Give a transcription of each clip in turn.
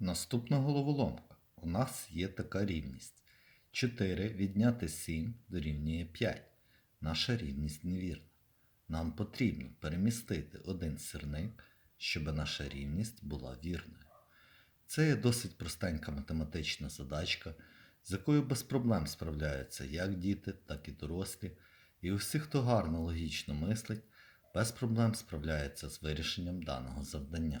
Наступна головоломка. У нас є така рівність. 4 відняти 7 дорівнює 5. Наша рівність невірна. Нам потрібно перемістити один сірник, щоб наша рівність була вірною. Це є досить простенька математична задачка, з якою без проблем справляються як діти, так і дорослі, і усі, хто гарно логічно мислить, без проблем справляється з вирішенням даного завдання.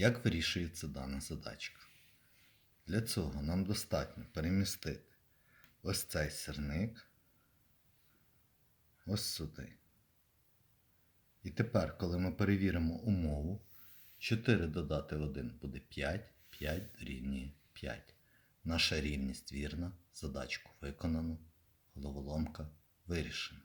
Як вирішується дана задачка? Для цього нам достатньо перемістити ось цей сірник ось сюди. І тепер, коли ми перевіримо умову, 4 додати 1 буде 5, 5 дорівнює 5. Наша рівність вірна, задачку виконано, головоломка вирішена.